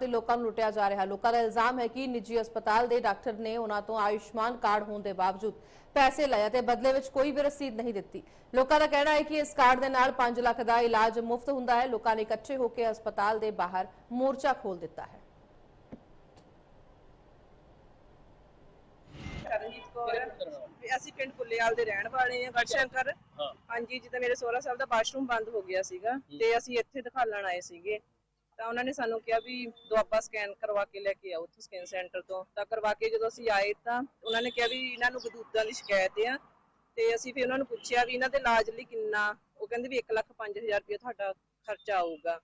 ਤੇ ਲੋਕਾਂ ਨੂੰ ਲੁੱਟਿਆ ਜਾ ਰਿਹਾ। ਲੋਕਾਂ ਦਾ ਇਲਜ਼ਾਮ ਹੈ ਕਿ ਨਿੱਜੀ ਹਸਪਤਾਲ ਦੇ ਡਾਕਟਰ ਨੇ ਉਹਨਾਂ ਤੋਂ ਆਯੁਸ਼ਮਾਨ ਕਾਰਡ ਹੋਣ ਦੇ ਬਾਵਜੂਦ ਪੈਸੇ ਲਏ ਤੇ ਬਦਲੇ ਵਿੱਚ ਕੋਈ ਵੀ ਰਸੀਦ ਨਹੀਂ ਦਿੱਤੀ। ਲੋਕਾਂ ਦਾ ਕਹਿਣਾ ਹੈ ਕਿ ਇਸ ਕਾਰਡ ਦੇ ਨਾਲ 5 ਲੱਖ ਦਾ ਇਲਾਜ ਮੁਫਤ ਹੁੰਦਾ ਹੈ। ਲੋਕਾਂ ਨੇ ਇਕੱਠੇ ਹੋ ਕੇ ਹਸਪਤਾਲ ਦੇ ਬਾਹਰ ਮੋਰਚਾ ਖੋਲ ਦਿੱਤਾ ਹੈ। ਕਰਨਜੀਤ ਕੌਰ ਵੀ ਅਸੀਂ ਪਿੰਡ ਪੁੱਲੇਵਾਲ ਦੇ ਰਹਿਣ ਵਾਲੇ ਹਾਂ। ਗੜਸ਼ੰਕਰ ਹਾਂ। ਹਾਂਜੀ ਜਿੱਦਾਂ ਮੇਰੇ ਸੋਹਰਾ ਸਾਹਿਬ ਦਾ ਵਾਸ਼ਰੂਮ ਬੰਦ ਹੋ ਗਿਆ ਸੀਗਾ ਤੇ ਅਸੀਂ ਇੱਥੇ ਦਿਖਾਲਣ ਆਏ ਸੀਗੇ। ਤਾਂ ਉਹਨਾਂ ਨੇ ਸਾਨੂੰ ਕਿਹਾ ਵੀ ਦੁਆਬਾ ਸਕੈਨ ਕਰਵਾ ਕੇ ਲੈ ਕੇ ਆਓ ਉੱਥੋਂ ਸਕੈਨ ਸੈਂਟਰ ਤੋਂ। ਤਾਂ ਕਰਵਾ ਕੇ ਜਦੋਂ ਅਸੀਂ ਆਏ ਤਾਂ ਉਹਨਾਂ ਨੇ ਕਿਹਾ ਵੀ ਇਹਨਾਂ ਨੂੰ ਗਦੂਦਾਂ ਦੀ ਸ਼ਿਕਾਇਤ ਆ ਤੇ ਅਸੀਂ ਫਿਰ ਉਹਨਾਂ ਨੂੰ ਪੁੱਛਿਆ ਵੀ ਇਹਨਾਂ ਦੇ ਇਲਾਜ ਲਈ ਕਿੰਨਾ, ਉਹ ਕਹਿੰਦੇ ਵੀ 1 ਲੱਖ 5000 ਰੁਪਏ ਤੁਹਾਡਾ ਖਰਚਾ ਆਊਗਾ।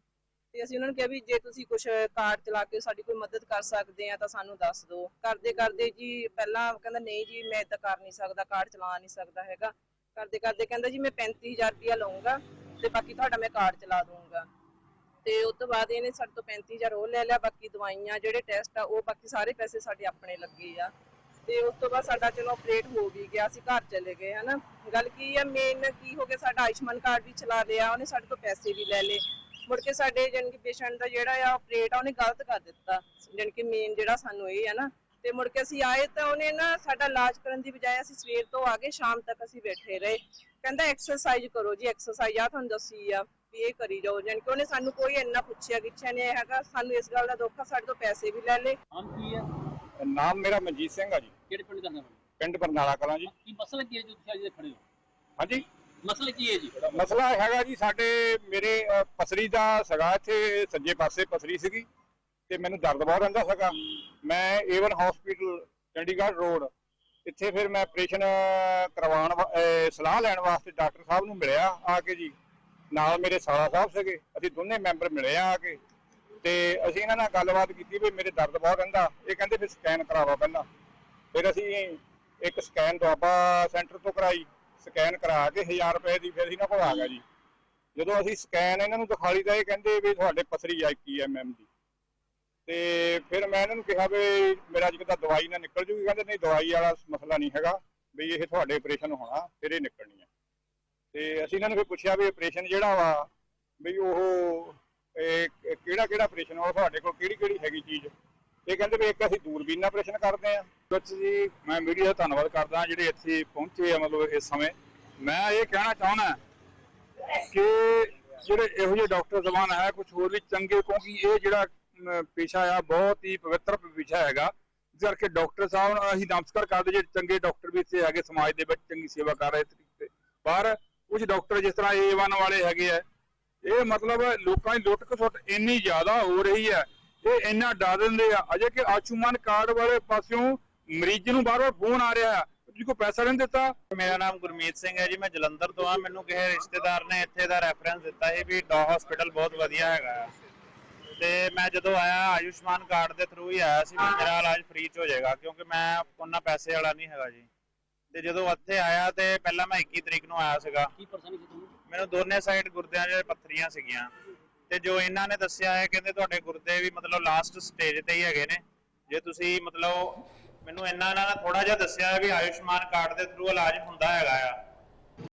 ਤੇ ਅਸੀਂ ਉਹਨਾਂ ਨੂੰ ਕਿਹਾ ਵੀ ਜੇ ਤੁਸੀਂ ਕੁਝ ਕਾਰਡ ਚਲਾ ਕੇ ਸਾਡੀ ਕੋਈ ਮਦਦ ਕਰ ਸਕਦੇ ਆ ਤਾਂ ਸਾਨੂੰ ਦੱਸ ਦਿਓ। ਕਰਦੇ ਕਰਦੇ ਜੀ ਪਹਿਲਾਂ ਕਹਿੰਦਾ ਨਹੀਂ ਜੀ ਮੈਂ ਤਾਂ ਕਰ ਨਹੀਂ ਸਕਦਾ, ਕਾਰਡ ਚਲਾ ਨਹੀਂ ਸਕਦਾ ਹੈਗਾ। ਕਰਦੇ ਕਰਦੇ ਕਹਿੰਦਾ ਜੀ ਮੈਂ 35000 ਰੁਪਇਆ ਲਵਾਂਗਾ ਤੇ ਬਾਕੀ ਤੁਹਾਡਾ ਮੈਂ ਕਾਰਡ ਚਲਾ ਦੂੰਗਾ ਤੇ ਉਸ ਤੋਂ ਬਾਅਦ ਇਹਨੇ ਸਾਡੇ ਤੋਂ 35000 ਉਹ ਲੈ ਲਿਆ, ਬਾਕੀ ਦਵਾਈਆਂ, ਜਿਹੜੇ ਟੈਸਟ ਆ, ਉਹ ਬਾਕੀ ਸਾਰੇ ਪੈਸੇ ਸਾਡੇ ਆਪਣੇ ਲੱਗੇ ਆ। ਤੇ ਉਸ ਤੋਂ ਬਾਅਦ ਸਾਡਾ ਚਲੋ ਆਪਰੇਟ ਹੋ ਵੀ ਗਿਆ, ਅਸੀਂ ਘਰ ਚਲੇ ਗਏ, ਹਨਾ। ਗੱਲ ਕੀ ਆ ਮੇਨ ਕੀ ਹੋ ਗਿਆ, ਸਾਡਾ ਆਯੁਸ਼ਮਾਨ ਕਾਰਡ ਵੀ ਚਲਾ ਲਿਆ, ਉਹਨੇ ਸਾਡੇ ਤੋਂ ਪੈਸੇ ਵੀ ਲੈ ਲਏ। ਮੁੜ ਕੇ ਸਾਡੇ ਜਾਣੀ ਕਿ ਪੇਸ਼ੈਂਟ ਦਾ ਜਿਹੜਾ ਆ ਆਪਰੇਟ ਆ, ਉਹਨੇ ਗਲਤ ਕਰ ਦਿੱਤਾ। ਜਾਣੀ ਕਿ ਮੇਨ ਜਿਹੜਾ ਸਾਨੂੰ ਇਹ ਆ ਨਾ, ਤੇ ਮੁੜ ਕੇ ਅਸੀਂ ਆਏ ਤਾਂ ਉਹਨੇ ਨਾ ਸਾਡਾ ਇਲਾਜ ਕਰਨ ਦੀ ਬਜਾਏ ਅਸੀਂ ਸਵੇਰ ਤੋਂ ਆ ਕੇ ਸ਼ਾਮ ਤੱਕ ਅਸੀਂ ਬੈਠੇ ਰਹੇ। ਕਹਿੰਦਾ ਐਕਸਰਸਾਈਜ਼ ਕਰੋ ਜੀ ਐਕਸਰਸਾਈਜ਼ ਆ, ਤੁਹਾਨੂੰ ਦੱਸੀ ਆ। ਵੀ ਇਹ ਕਰੀ ਜਾਓ ਜਾਣੀ ਕਿ ਉਹਨੇ ਸਾਨੂੰ ਕੋਈ ਇੰਨਾ ਪੁੱਛਿਆ ਗਿੱਛਿਆ ਨਹੀਂ ਹੈਗਾ। ਸਾਨੂੰ ਇਸ ਗੱਲ ਦਾ ਦੁੱਖ ਆ ਸਾਡੇ ਤੋਂ ਪੈਸੇ ਵੀ ਲੈ ਲਏ। ਆਮ ਕੀ ਹੈ? ਨਾਮ ਮੇਰਾ ਮਨਜੀਤ ਸਿੰਘ ਆ ਜੀ। ਕਿਹੜੇ ਪਿੰਡ ਦਾ ਨਾਮ ਹੈ? ਪਿੰਡ ਬਰਨਾਲਾ ਕਲਾਂ ਜੀ। ਕੀ ਮਸਲਾ ਕੀ ਹੈ ਜੋ ਤੁਸੀਂ ਅੱਜ ਦੇ ਖੜੇ ਹੋ? ਹਾਂਜੀ। ਮਸਲਾ ਕੀ ਹੈ ਜੀ? ਮਸਲਾ ਹੈਗਾ ਜੀ ਸਾਡੇ ਮੇਰੇ ਅ, ਪਸਰੀ ਦਾ ਸਗਾ ਇੱਥੇ ਸੱਜੇ ਪਾਸੇ ਪਸਰੀ ਸੀਗੀ ਤੇ ਮੈਨੂੰ ਦਰਦ ਬਹੁਤ ਰਹਿੰਦਾ ਸੀਗਾ। ਮੈਂ ਏਵਨ ਹਸਪੀਟਲ ਚੰਡੀਗੜ੍ਹ ਰੋਡ ਇੱਥੇ ਫਿਰ ਮੈਂ ਆਪਰੇਸ਼ਨ ਕਰਵਾਉਣ ਵਾ- ਅ, ਸਲਾਹ ਲੈਣ ਵਾਸਤੇ ਡਾਕਟਰ ਸਾਹਿਬ ਨੂੰ ਮਿਲਿਆ ਆ ਕੇ ਜੀ। ਨਾਲ ਮੇਰੇ ਸਾਲਾ ਸਾਹਿਬ ਸੀਗੇ। ਅਸੀਂ ਦੋਨੇ ਮੈਂਬਰ ਮਿਲੇ ਆ ਕੇ। ਤੇ ਅਸੀਂ ਇਹਨਾਂ ਨਾਲ ਗੱਲਬਾਤ ਕੀਤੀ ਵੀ ਮੇਰੇ ਦਰਦ ਬਹੁਤ ਰਹਿੰਦਾ ਇਹ ਕਹਿੰਦੇ ਫਿਰ ਸਕੈਨ ਕਰਾਵਾ ਪਹਿਲਾਂ। ਫਿਰ ਅਸੀਂ ਇੱਕ ਸਕੈਨ ਦੁਆਬਾ ਸੈਂਟਰ ਤੋਂ ਕਰਾਈ। ਸਕੈਨ ਕਰਾ ਕੇ 1000 ਰੁਪਏ ਦੀ ਫਿਰ ਇਹਨਾਂ ਕੋਲ ਆ ਗਿਆ ਜੀ। ਜਦੋਂ ਅਸੀਂ ਸਕੈਨ ਇਹਨਾਂ ਨੂੰ ਦਿਖਾਲੀ ਤਾਂ ਇਹ ਕਹਿੰਦੇ ਵੀ ਤੁਹਾਡੇ ਪਸਰੀ ਆ 21 ਐਮਐਮ ਦੀ। ਤੇ ਫਿਰ ਮੈਂ ਇਹਨਾਂ ਨੂੰ ਕਿਹਾ ਵੀ ਮੇਰਾ ਅੱਜ ਤਾਂ ਦਵਾਈ ਨਾ ਨਿਕਲ ਜੂਗੀ। ਕਹਿੰਦੇ ਨਹੀਂ, ਦਵਾਈ ਵਾਲਾ ਮਸਲਾ ਨਹੀਂ ਹੈਗਾ। ਵੀ ਇਹ ਤੁਹਾਡੇ ਆਪਰੇਸ਼ਨ ਹੋਣਾ, ਫਿਰ ਇਹ ਨਿਕਲਣੀ ਹੈ ਤੇ ਅਸੀਂ ਇਹਨਾਂ ਨੂੰ ਫਿਰ ਪੁੱਛਿਆ ਵੀ ਆਪਰੇਸ਼ਨ ਜਿਹੜਾ ਵਾ ਵੀ ਉਹ ਕਿਹੜਾ ਕਿਹੜਾ ਆਪਰੇਸ਼ਨ ਆ ਤੁਹਾਡੇ ਕੋਲ ਕਿਹੜੀ ਕਿਹੜੀ ਹੈਗੀ ਚੀਜ਼? ਇਹ ਕਹਿੰਦੇ ਵੀ ਇੱਕ ਅਸੀਂ ਦੂਰਬੀਨ ਨਾਲ ਆਪਰੇਸ਼ਨ ਕਰਦੇ ਆ ਵਿੱਚ ਜੀ ਮੈਂ ਮੀਡੀਆ ਦਾ ਧੰਨਵਾਦ ਕਰਦਾ ਜਿਹੜੇ ਇੱਥੇ ਪਹੁੰਚੇ ਆ ਮਤਲਬ ਇਸ ਸਮੇਂ। ਮੈਂ ਇਹ ਕਹਿਣਾ ਚਾਹੁੰਦਾ ਕਿ ਜਿਹੜੇ ਇਹੋ ਜਿਹੇ ਡਾਕਟਰ ਜ਼ਮਾਨ ਹੈ ਕੁਝ ਹੋਰ ਵੀ ਚੰਗੇ ਕਿਉਂਕਿ ਇਹ ਜਿਹੜਾ ਅਮ, ਪੇਸ਼ਾ ਆ ਬਹੁਤ ਹੀ ਪਵਿੱਤਰ ਵਿਸ਼ਾ ਹੈਗਾ। ਇਸ ਕਰਕੇ ਡਾਕਟਰ ਸਾਹਿਬ ਨੂੰ ਅਸੀਂ ਨਮਸਕਾਰ ਕਰਦੇ ਜਿਹੜੇ ਚੰਗੇ ਡਾਕਟਰ ਵੀ ਇੱਥੇ ਹੈਗੇ ਸਮਾਜ ਦੇ ਵਿੱਚ ਚੰਗੀ ਸੇਵਾ ਕਰ ਰਹੇ ਤਰੀਕੇ ਪਰ ਕੁਝ ਡਾਕਟਰ ਜਿਸ ਤਰ੍ਹਾਂ A1 ਵਾਲੇ ਹੈਗੇ ਆ ਇਹ ਮਤਲਬ ਲੋਕਾਂ ਦੀ ਲੁੱਟ ਖਸੁੱਟ ਇੰਨੀ ਜ਼ਿਆਦਾ ਹੋ ਰਹੀ ਹੈ ਇਹ ਇੰਨਾ ਡਰ ਦਿੰਦੇ ਆ। ਅਜੇ ਕਿ ਆਯੁਸ਼ਮਾਨ ਕਾਰਡ ਵਾਲੇ ਪਾਸਿਓਂ ਮਰੀਜ਼ ਨੂੰ ਬਾਰ-ਬਾਰ ਫੋਨ ਆ ਰਿਹਾ ਜੀ ਕੋਈ ਪੈਸਾ ਨਹੀਂ ਦਿੱਤਾ? ਮੇਰਾ ਨਾਮ ਗੁਰਮੀਤ ਸਿੰਘ ਹੈ ਜੀ ਮੈਂ ਜਲੰਧਰ ਤੋਂ ਆ ਮੈਨੂੰ ਕਿਸੇ ਰਿਸ਼ਤੇਦਾਰ ਨੇ ਇੱਥੇ ਦਾ ਰੈਫਰੈਂਸ ਦਿੱਤਾ ਸੀ ਵੀ ਡਾ ਹਸਪੀਟਲ ਬਹੁਤ ਵਧੀਆ ਹੈਗਾ ਤੇ ਮੈਂ ਜਦੋਂ ਆਇਆ ਆਯੁਸ਼ਮਾਨ ਕਾਰਡ ਦੇ ਥਰੂ ਹੀ ਆਇਆ ਸੀ ਮੇਰਾ ਇਲਾਜ ਫ੍ਰੀ ਚ ਹੋ ਜਾਏਗਾ ਕਿਉਂਕਿ ਮੈਂ ਉਹਨਾਂ ਪੈਸੇ ਵਾਲਾ ਨਹੀਂ ਹੈਗਾ ਜੀ। ਤੇ ਜਦੋਂ ਇੱਥੇ ਆਇਆ ਤੇ ਪਹਿਲਾਂ ਮੈਂ 21 ਤਰੀਕ ਨੂੰ ਆਇਆ ਸੀਗਾ। ਕੀ ਪਰੇਸ਼ਾਨੀ ਸੀ ਤੁਹਾਨੂੰ? ਮੈਨੂੰ ਦੋਨੇ ਸਾਈਡ ਗੁਰਦਿਆਂ 'ਚ ਪੱਥਰੀਆਂ ਸੀਗੀਆਂ। ਤੇ ਜੋ ਇਹਨਾਂ ਨੇ ਦੱਸਿਆ ਹੈ ਕਹਿੰਦੇ ਤੁਹਾਡੇ ਗੁਰਦੇ ਵੀ ਮਤਲਬ ਲਾਸਟ ਸਟੇਜ ਤੇ ਹੀ ਹੈਗੇ ਨੇ। ਜੇ ਤੁਸੀਂ ਮਤਲਬ ਮੈਨੂੰ ਇਹਨਾਂ ਨਾਲ ਥੋੜਾ ਜਿਹਾ ਦੱਸਿਆ ਵੀ ਆਯੁਸ਼ਮਾਨ ਕਾਰਡ ਦੇ ਥਰੂ ਇਲਾਜ ਹੁੰਦਾ ਹੈਗਾ ਆ।